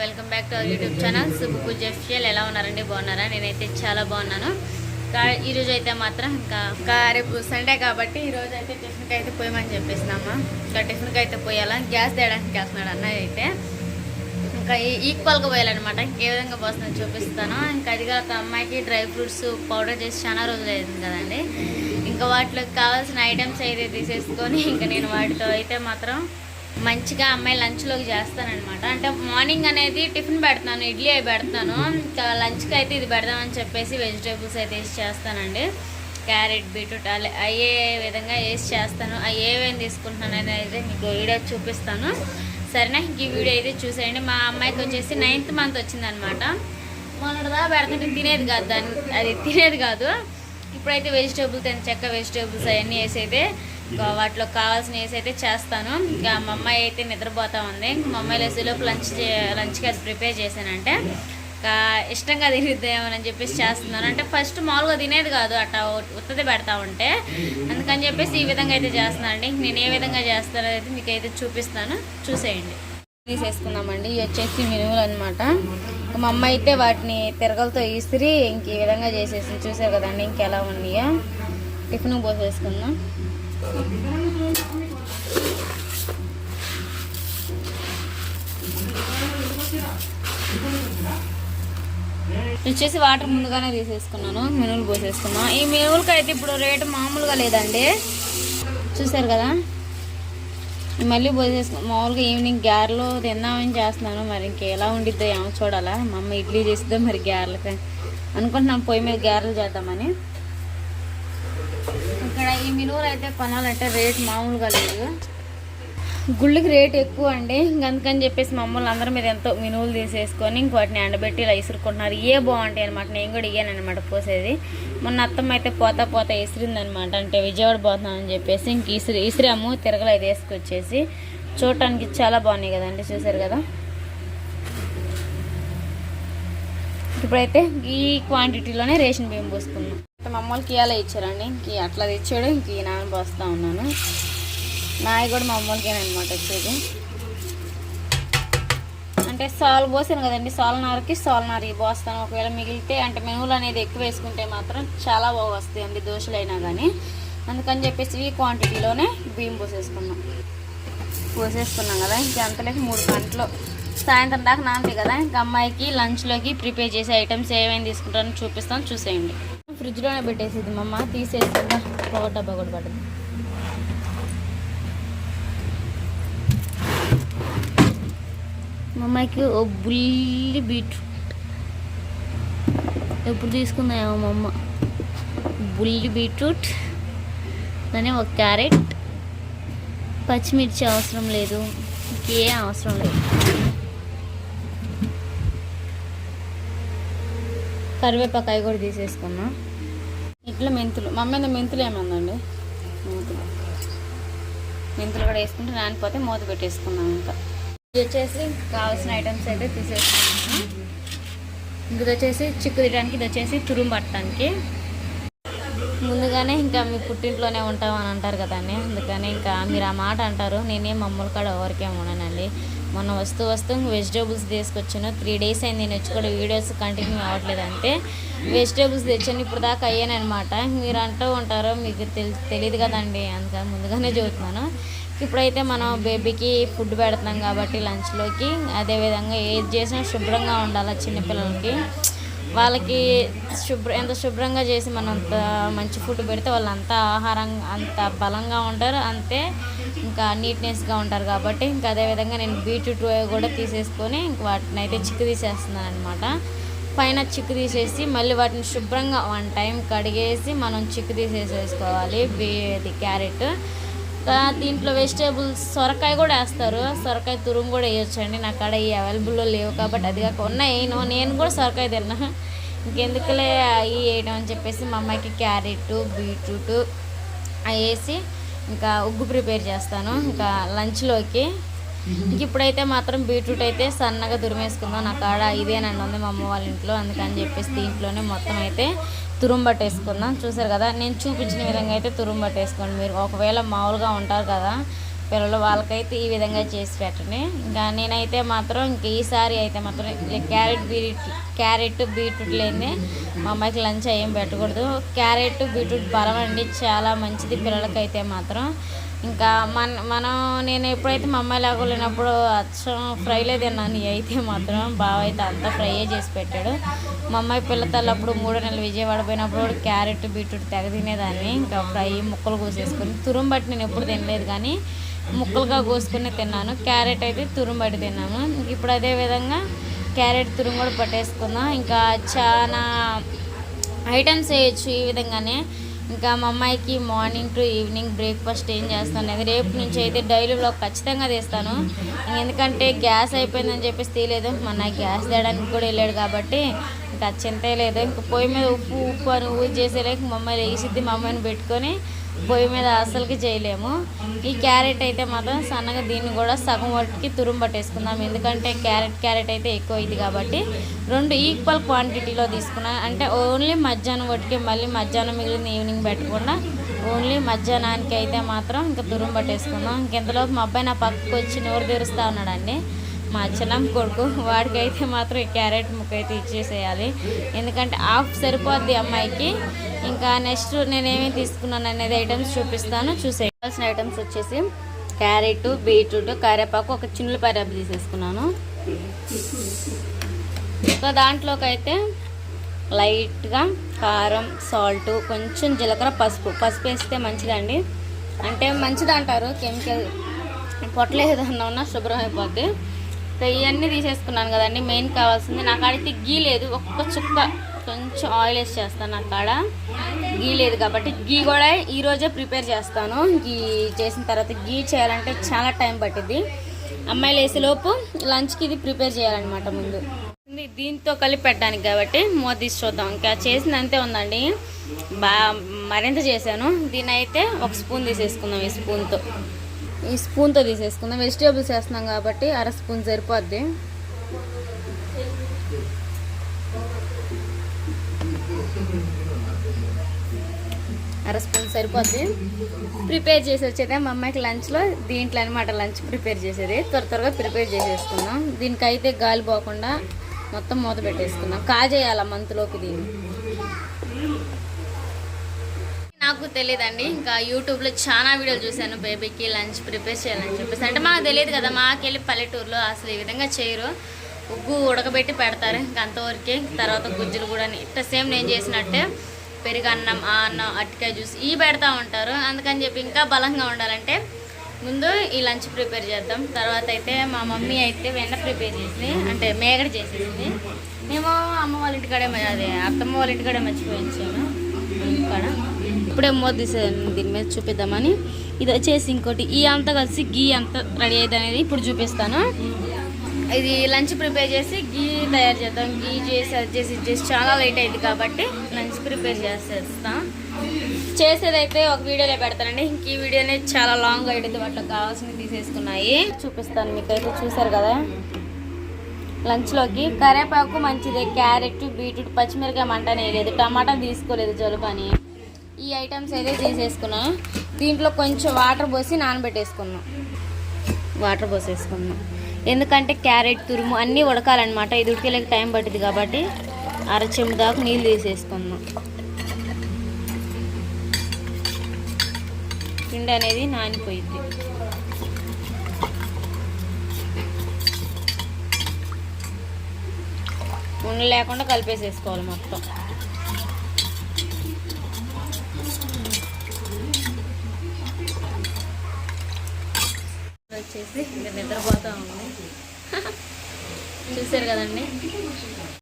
Welcome back to our YouTube channel. Subbu జెఫ్షియల్ ఎలా ఉన్నారండి? బాగున్నారా? నేనైతే చాలా బాగున్నాను. ఈరోజు అయితే మాత్రం ఇంకా ఇంకా రేపు సండే కాబట్టి ఈరోజు అయితే టిఫిన్కి అయితే పోయమని చెప్పేసినామా ఇంకా టిఫిన్కి అయితే పోయాలా? గ్యాస్ తేయడానికి వేస్తున్నాడు అన్న అయితే. ఇంకా ఈ- ఈక్వల్గా పోయాలన్నమాట. ఇంకే విధంగా పోస్తుందని చూపిస్తాను. ఇంకా అది కాక అమ్మాయికి డ్రై ఫ్రూట్స్ పౌడర్ చేసి చాలా రోజులు అయింది కదండి. ఇంకా వాటిలోకి కావాల్సిన ఐటమ్స్ అయితే తీసేసుకొని ఇంకా నేను వాటితో అయితే మాత్రం మంచిగా అమ్మాయి లంచ్లోకి చేస్తానమాట అంటే మార్నింగ్ అనేది టిఫిన్ పెడతాను ఇడ్లీ అవి పెడతాను. ఇంకా లంచ్కి అయితే ఇది పెడదామని చెప్పేసి వెజిటేబుల్స్ అయితే వేసి చేస్తానండి. క్యారెట్ బీట్రూట్ అలా అయ్యే విధంగా వేసి చేస్తాను. అవి ఏమేమి తీసుకుంటున్నాను అనేది మీకు వీడియో చూపిస్తాను. సరేనా? ఇంక ఈ వీడియో అయితే చూసేయండి. మా అమ్మాయికి వచ్చేసి నైన్త్ మంత్ వచ్చిందనమాట మొన్నటిదా పెడుతుంటే తినేది కాదు దాన్ని. అది తినేది కాదు. ఇప్పుడైతే వెజిటేబుల్స్ అండ్ చెక్క వెజిటేబుల్స్ అవన్నీ వేసి అయితే వాటిలో కావాల్సిన వేసి అయితే చేస్తాను. ఇంకా మా అమ్మాయి అయితే నిద్రపోతా ఉంది. మా అమ్మాయి లేసేలోపు లంచ్ లంచ్కి అది ప్రిపేర్ చేశానంటే. ఇంకా ఇష్టంగా తినేద్దామని చెప్పేసి చేస్తున్నాను. అంటే ఫస్ట్ మామూలుగా తినేది కాదు అట్లా ఉత్తది పెడతా ఉంటే. అందుకని చెప్పేసి ఈ విధంగా అయితే చేస్తున్నాను అండి. నేను ఏ విధంగా చేస్తానో అయితే మీకు అయితే చూపిస్తాను. చూసేయండి. తీసేసుకున్నామండి ఇవి వచ్చేసి మినువులు అనమాట మా అమ్మ అయితే వాటిని తిరగలతో ఈసిరి ఇంక ఈ విధంగా చేసేసి చూసారు కదండి ఇంకెలా ఉన్నాయో. టిఫిన్ పోసేసుకుందాం. వచ్చేసి వాటర్ ముందుగానే తీసేసుకున్నాను మినువులు పోసేసుకున్నాం. ఈ మినువులకి అయితే ఇప్పుడు రేటు మామూలుగా లేదండి. చూసారు కదా? మళ్ళీ పోసేసుకున్నాను మామూలుగా ఈవినింగ్ గ్యారెలు తిందామని చేస్తున్నాను. మరి ఇంకెలా ఉండిద్దో ఏమో చూడాలా. మా అమ్మ ఇడ్లీ చేసిద్దో మరి గ్యారెలకి అనుకుంటున్నాను పొయ్యి మీద గ్యారెలు చేద్దామని. ఇక్కడ ఈ మినువులు అయితే కొనాలంటే రేట్ మామూలుగా లేదు. గుళ్ళకి రేట్ ఎక్కువ అండి. అందుకని చెప్పేసి మమ్మల్ని అందరి మీద ఎంతో మినువులు తీసేసుకొని ఇంకోటిని వాటిని ఎండబెట్టి ఇలా ఇసురుకుంటున్నారు. ఏ బాగుంటాయి అనమాట నేను కూడా ఇయ్యాను అనమాట పోసేది. మొన్న అత్తమ్మ అయితే పోతా పోతా ఇసిరిందనమాట అంటే విజయవాడ పోతున్నానని చెప్పేసి ఇంక ఇసిరి ఇసిరాము తిరగలు అయితే వేసుకొచ్చేసి. చూడటానికి చాలా బాగున్నాయి కదండి. చూసారు కదా? ఇప్పుడైతే ఈ క్వాంటిటీలోనే రేషన్ బియ్యం పోసుకున్నాం మా అమ్మలకి ఇవాళ ఇచ్చారండి. ఇంక అట్లా తెచ్చాడు ఇంక ఈ నాన్న పోస్తా ఉన్నాను. నాయి కూడా మా వచ్చేది. అంటే సాల్ పోసాను కదండి సాల్నారకి సాల్నార్ పోస్తాను ఒకవేళ మిగిలితే అంటే మెనువులు అనేది ఎక్కువ వేసుకుంటే మాత్రం చాలా బాగా వస్తాయి అండి దోశలు అయినా కానీ అందుకని చెప్పేసి ఈ క్వాంటిటీలోనే బియ్యం పోసేసుకున్నాం. పోసేసుకున్నాం కదా ఇంకా అంతలోకి మూడు గంటలు. సాయంత్రం దాకా నాంతే కదా ఇంకా అమ్మాయికి లంచ్లోకి ప్రిపేర్ చేసే ఐటమ్స్ ఏమేమి తీసుకుంటానో చూపిస్తాను చూసేయండి. ఫ్రిడ్జ్లోనే పెట్టేసేది మా అమ్మ తీసేసిందా పవర్ డబ్బా కూడా పడుతుంది. మా అమ్మకి ఓ బుల్లి బీట్రూట్. ఎప్పుడు తీసుకుందామో మా అమ్మ? బుల్లి బీట్రూట్ దాని ఒక క్యారెట్ పచ్చిమిర్చి అవసరం లేదు ఇంకే అవసరం లేదు. కరివేపాకాయ కూడా తీసేసుకున్నాం. ఇట్లా మెంతులు. మా మీద మెంతులు ఏమందండి? మెంతులు. మెంతులు కూడా వేసుకుంటే నానిపోతే మూత పెట్టేసుకున్నాం ఇంకా. ఇది వచ్చేసి కావాల్సిన ఐటమ్స్ అయితే తీసేసుకున్నాను ఇది వచ్చేసి చిక్కు తీయడానికి ఇది వచ్చేసి తురుము పట్టడానికి. ముందుగానే ఇంకా మీ పుట్టింట్లోనే ఉంటాం అని అంటారు కదండి. అందుకని ఇంకా మీరు ఆ మాట అంటారు. నేనేం మమ్మల్ని కూడా ఎవరికేం ఉండనండి. మొన్న వస్తూ వస్తూ వెజిటేబుల్స్ తీసుకొచ్చాను. త్రీ డేస్ అయింది నేను వచ్చి కూడా వీడియోస్ కంటిన్యూ అవ్వట్లేదు అంటే వెజిటేబుల్స్ తెచ్చాను ఇప్పుడు దాకా అనమాట మీరు అంటూ ఉంటారో మీకు తెలి తెలియదు కదండి. అందుకని ముందుగానే చెబుతున్నాను. ఇప్పుడైతే మనం బేబీకి ఫుడ్ పెడుతున్నాం కాబట్టి లంచ్లోకి. అదేవిధంగా ఏది చేసినా శుభ్రంగా ఉండాలి చిన్నపిల్లలకి. వాళ్ళకి శుభ్ర ఎంత శుభ్రంగా చేసి మనం అంత మంచి ఫుడ్ పెడితే వాళ్ళు అంత ఆహారం అంత బలంగా ఉంటారు. అంతే ఇంకా నీట్నెస్గా ఉంటారు కాబట్టి ఇంకా అదేవిధంగా నేను బీట్రూట్ కూడా తీసేసుకొని ఇంక వాటిని అయితే చిక్కు తీసేస్తున్నాను అనమాట పైన చిక్కు తీసేసి మళ్ళీ వాటిని శుభ్రంగా వన్ టైం కడిగేసి మనం చిక్కు తీసేసేసుకోవాలి. బీ ఇది క్యారెట్. దీంట్లో వెజిటేబుల్స్ సొరకాయ కూడా వేస్తారు. సొరకాయ తురుము కూడా వేయొచ్చండి. నా కాడ ఈ అవైలబుల్లో లేవు కాబట్టి అది కాక ఉన్నాయి. నేను నేను కూడా సొరకాయ తిన్నా. ఇంకెందుకులే అవి వేయడం అని చెప్పేసి మా అమ్మాయికి క్యారెట్ బీట్రూట్ అవి వేసి ఇంకా ఉగ్గు ప్రిపేర్ చేస్తాను. ఇంకా లంచ్లోకి ఇంక ఇప్పుడైతే మాత్రం బీట్రూట్ అయితే సన్నగా దురిమేసుకుందాం. నా కాడ ఇదేనండి ఉంది మా అమ్మ వాళ్ళ ఇంట్లో. అందుకని చెప్పేసి దీంట్లోనే మొత్తం అయితే తురుంబట్టేసుకుందాం. చూసారు కదా నేను చూపించిన విధంగా అయితే తురుంబట్టేసుకోండి మీరు. ఒకవేళ మామూలుగా ఉంటారు కదా పిల్లలు వాళ్ళకైతే ఈ విధంగా చేసి పెట్టండి. ఇంకా నేనైతే మాత్రం ఇంక ఈసారి అయితే మాత్రం క్యారెట్ బీట్ క్యారెట్ బీట్రూట్ లేని మా అమ్మాయికి లంచ్ ఏం పెట్టకూడదు. క్యారెట్ బీట్రూట్ బలం అండి చాలా మంచిది పిల్లలకైతే మాత్రం. ఇంకా మన మనం నేను ఎప్పుడైతే మా అమ్మాయి లేకపోలేనప్పుడు అచ్చం ఫ్రైలే తిన్నాను. అయితే మాత్రం బావ అయితే అంతా ఫ్రైయే చేసి పెట్టాడు. మా అమ్మాయి పిల్ల తల్లప్పుడు మూడో నెలలు విజయవాడ పోయినప్పుడు క్యారెట్ బీట్రూట్ తెగ తినేదాన్ని. ఇంకా ఫ్రై ముక్కలు కోసేసుకొని తురుంబట్టి నేను ఎప్పుడు తినలేదు కానీ ముక్కలుగా కోసుకుని తిన్నాను. క్యారెట్ అయితే తురుంబట్టి తిన్నాము. ఇప్పుడు అదే విధంగా క్యారెట్ తురుము కూడా పట్టేసుకుందాం. ఇంకా చాలా ఐటమ్స్ వేయచ్చు ఈ విధంగానే. ఇంకా మా అమ్మాయికి మార్నింగ్ టు ఈవినింగ్ బ్రేక్ఫాస్ట్ ఏం చేస్తాను అది రేపు నుంచి అయితే డైలీ బ్లాగ్ ఖచ్చితంగా తీస్తాను. ఎందుకంటే గ్యాస్ అయిపోయిందని చెప్పేసి తీయలేదు. మన గ్యాస్ తేయడానికి కూడా వెళ్ళాడు కాబట్టి ఇంకా చింతే లేదు. ఇంక పొయ్యి మీద ఉప్పు ఉప్పు అని ఊరి చేసేలేక మమ్మల్ని వేసిద్ది మా అమ్మాయిని పెట్టుకొని పొయ్యి మీద అసలుకి చేయలేము. ఈ క్యారెట్ అయితే మాత్రం సన్నగా దీన్ని కూడా సగం వట్టుకి తురుం పట్టేసుకుందాం. ఎందుకంటే క్యారెట్ క్యారెట్ అయితే ఎక్కువ ఇది కాబట్టి రెండు ఈక్వల్ క్వాంటిటీలో తీసుకున్నాను అంటే ఓన్లీ మధ్యాహ్నం వట్టుకి మళ్ళీ మధ్యాహ్నం మిగిలిన ఈవినింగ్ పెట్టకుండా ఓన్లీ మధ్యాహ్నానికి అయితే మాత్రం ఇంకా తురుం పట్టేసుకుందాం. ఇంకెంతలోపు మా అబ్బాయి నా పక్కకు వచ్చి నోరు తెరుస్తూ ఉన్నాడండి. మా చిన్నం కొడుకు వాడికైతే మాత్రం ఈ క్యారెట్ ముక్క అయితే ఇచ్చేసేయాలి. ఎందుకంటే హాఫ్ సరిపోద్ది అమ్మాయికి. ఇంకా నెక్స్ట్ నేనేమి తీసుకున్నాను అనేది ఐటమ్స్ చూపిస్తాను. చూసేయాల్సిన ఐటమ్స్ వచ్చేసి క్యారెట్ బీట్రూట్ కరివేపాకు ఒక చిన్న రబ్బు తీసేసుకున్నాను. ఇంకా దాంట్లోకి అయితే లైట్గా కారం సాల్ట్ కొంచెం జీలకర్ర పసుపు. పసుపు వేస్తే మంచిదండి. అంటే మంచిది అంటారు కెమికల్ పొట్టలేదన్నా ఉన్నా శుభ్రం అయిపోద్ది. సో ఇవన్నీ తీసేసుకున్నాను కదండి. మెయిన్ కావాల్సింది నాకు అడిగితే గీ లేదు. ఒక్క చుక్క కొంచెం ఆయిల్ వేసి చేస్తాను నా కాడ గీ లేదు కాబట్టి గీ కూడా ఈరోజే ప్రిపేర్ చేస్తాను. గీ చేసిన తర్వాత గీ చేయాలంటే చాలా టైం పట్టింది అమ్మాయిలు వేసేలోపు లంచ్కి ఇది ప్రిపేర్ చేయాలన్నమాట ముందు. దీంతో కలిపి పెట్టడానికి కాబట్టి మూత తీసి చూద్దాం. ఇంకా చేసింది అంతే ఉందండి. బా మరింత చేశాను. దీని అయితే ఒక స్పూన్ తీసేసుకుందాం ఈ స్పూన్తో. ఈ స్పూన్తో తీసేసుకుందాం. వెజిటేబుల్స్ వేస్తున్నాం కాబట్టి అర స్పూన్ సరిపోద్ది. అర స్పూన్ సరిపోద్ది. ప్రిపేర్ చేసి వచ్చేదే మా అమ్మాయికి లంచ్లో. దీంట్లో అనమాట లంచ్ ప్రిపేర్ చేసేది. త్వర త్వరగా ప్రిపేర్ చేసేసుకుందాం. దీనికైతే గాలి పోకుండా మొత్తం మూత పెట్టేసుకుందాం. కాజేయాల మంత్లోకి దీన్ని? నాకు తెలియదండి. ఇంకా యూట్యూబ్లో చాలా వీడియోలు చూశాను. బేబీకి లంచ్ ప్రిపేర్ చేయాలని చెప్పేసి. అంటే మాకు తెలియదు కదా మాకెళ్ళి పల్లెటూరులో అసలు ఈ విధంగా చేయరు. ఉగ్గు ఉడకబెట్టి పెడతారు ఇంకా అంతవరకే. తర్వాత గుజ్జులు కూడా ఇట్లా సేమ్ నేను చేసినట్టే. పెరుగు అన్నం ఆ అన్నం అట్టికాయ జ్యూస్ ఇవి పెడతా ఉంటారు. అందుకని చెప్పి ఇంకా బలంగా ఉండాలంటే ముందు ఈ లంచ్ ప్రిపేర్ చేద్దాం. తర్వాత అయితే మా మమ్మీ అయితే వెన్న ప్రిపేర్ చేసింది. అంటే మేగడ చేసేసింది. మేము అమ్మ వాళ్ళ ఇంటికాడే అదే అత్తమ్మ వాళ్ళ ఇంటికాడే మర్చిపోయించాము ఇక్కడ ఇప్పుడే మూత తీసేది దీని మీద చూపిద్దామని. ఇది వచ్చేసి ఇంకోటి ఈ అంతా కలిసి గీ అంతా రెడీ అయ్యేది అనేది ఇప్పుడు చూపిస్తాను. ఇది లంచ్ ప్రిపేర్ చేసి గీ తయారు చేద్దాం. గీ చేసి అది చేసి ఇది చేసి చాలా లేట్ అయింది కాబట్టి లంచ్ ప్రిపేర్ చేసేస్తాం. చేసేదైతే ఒక వీడియోలో పెడతానండి. ఇంక ఈ వీడియో అనేది చాలా లాంగ్ అయ్యింది వాటిలో కావాల్సినవి తీసేసుకున్నాయి. చూపిస్తాను మీకైతే చూసారు కదా? లంచ్లోకి కరివేపాకు మంచిదే. క్యారెట్ బీట్రూట్ పచ్చిమిరకాయ మంట వేయలేదు టమాటా తీసుకోలేదు జలుబు అని. ఈ ఐటమ్స్ అయితే తీసేసుకున్నాం దీంట్లో కొంచెం వాటర్ పోసి నానబెట్టేసుకున్నాం. వాటర్ పోసేసుకున్నాం. ఎందుకంటే క్యారెట్ తురుము అన్నీ ఉడకాలన్నమాట. ఇది ఉడికేలకు టైం పట్టింది కాబట్టి అర చెంబు దాకా నీళ్ళు తీసేసుకున్నాం. పిండి అనేది నానిపోయింది ఉండ లేకుండా కలిపేసేసుకోవాలి మొత్తం. వచ్చేసి ఇంకా నిద్రపోతా ఉంది. చూసారు కదండి?